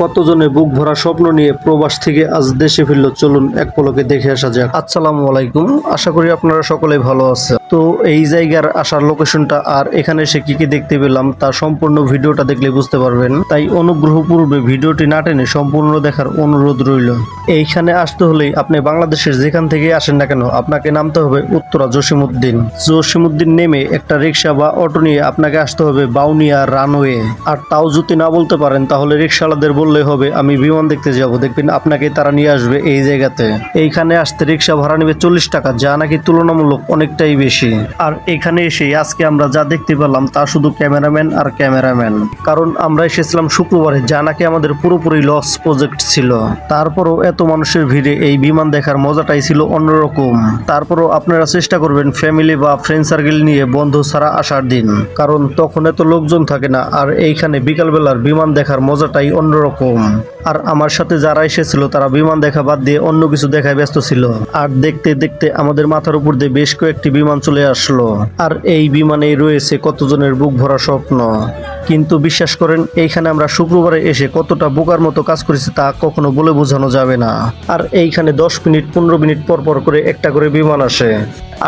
কতজনে বুক ভরা স্বপ্ন নিয়ে প্রবাস থেকে আজ দেশে ফিরল? চলুন এক পলকে দেখে আসা যাক। আসসালামু আলাইকুম। আশা করি আপনারা সকলে ভালো আছে তো এই জায়গার আসার লোকেশনটা আর এখানে এসে কি কি দেখতে পেলাম তা সম্পূর্ণ ভিডিওটা দেখলে বুঝতে পারবেন। তাই অনুগ্রহপূর্বে ভিডিওটি না টেনে সম্পূর্ণ দেখার অনুরোধ রইল। এইখানে আসতে হলেই আপনি বাংলাদেশের যেখান থেকে আসেন না কেন, আপনাকে নামতে হবে উত্তরা জসিমুদ্দিন জসিমুদ্দিন নেমে একটা রিক্সা বা অটো নিয়ে আপনাকে আসতে হবে বাউনিয়া রানওয়ে। আর তাও যদি না বলতে পারেন, তাহলে রিক্সাওয়ালাদের বললে হবে, আমি বিমান দেখতে যাব। দেখবেন আপনাকে তারা নিয়ে আসবে এই জায়গাতে। এইখানে আসতে রিক্সা ভাড়া নেবে চল্লিশ টাকা, যা নাকি তুলনামূলক অনেকটাই বেশি। আর এখানে এসে আজকে আমরা যা দেখতে পেলাম, তা শুধু ক্যামেরাম্যান আর ক্যামেরাম্যান। কারণ আমরা এসেছিলাম শুক্রবারে, যা নাকি আমাদের পুরোপুরি লস প্রজেক্ট ছিল। তারপরও এত মানুষের ভিড়ে এই বিমান দেখার মজাটাই ছিল অন্যরকম। তারপরও আপনারা চেষ্টা করবেন ফ্যামিলি বা ফ্রেন্ড সার্কেল নিয়ে বন্ধু ছাড়া আসার দিন। কারণ তখন এত লোকজন থাকে না, আর এইখানে বিকালবেলার বিমান দেখার মজাটাই অন্যরকম। আর আমার সাথে যারা এসেছিল, তারা বিমান দেখা বাদ দিয়ে অন্য কিছু দেখায় ব্যস্ত ছিল। আর দেখতে দেখতে আমাদের মাথার উপর দিয়ে বেশ কয়েকটি বিমান চলে আসলো। আর এই বিমানেই রয়েছে কতজনের বুক ভরা স্বপ্ন। কিন্তু বিশ্বাস করেন, এইখানে আমরা শুক্রবারে এসে কতটা বোকার মতো কাজ করেছি তা কখনো বলে বোঝানো যাবে না। আর এইখানে দশ মিনিট পনেরো মিনিট পর পর করে একটা করে বিমান আসে।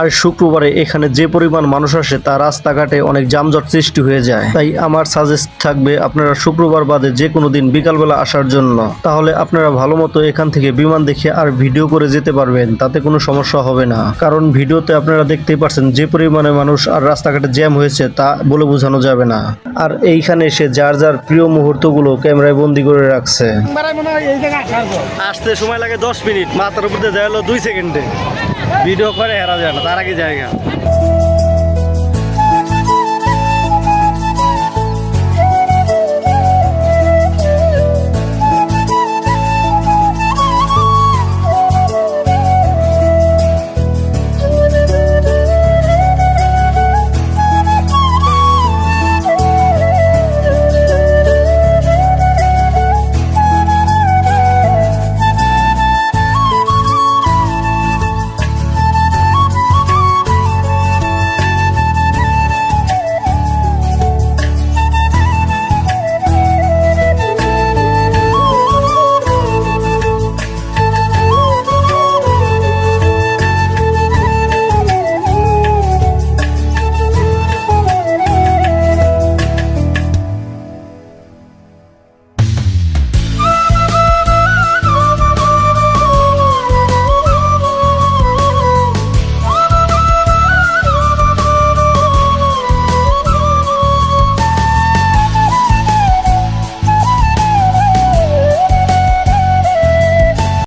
আর শুক্রবারে এখানে যে পরিমাণ মানুষ আসে তা রাস্তাঘাটে অনেক যানজট সৃষ্টি হয়ে যায়। তাই আমার সাজেস্ট থাকবে আপনারা শুক্রবার বাদে যে কোনো দিন বিকালবেলা আসার জন্য। তাহলে আপনারা ভালো মতো এখান থেকে বিমান দেখে আর ভিডিও করে যেতে পারবেন তাতে কোনো সমস্যা হবে না। কারণ ভিডিওতে আপনারা দেখতেই পারছেন যে পরিমাণে মানুষ আর রাস্তাঘাটে জ্যাম হয়েছে তা বলে বোঝানো যাবে না। আর এইখানে এসে যার যার প্রিয় মুহূর্তগুলো ক্যামেরায় বন্দি করে রাখছে। আসতে সময় লাগে দশ মিনিট মাথার উপর দিয়ে দেওয়া হলো দুই সেকেন্ডে। ভিডিও করে এরা যায় না তার আগে জায়গা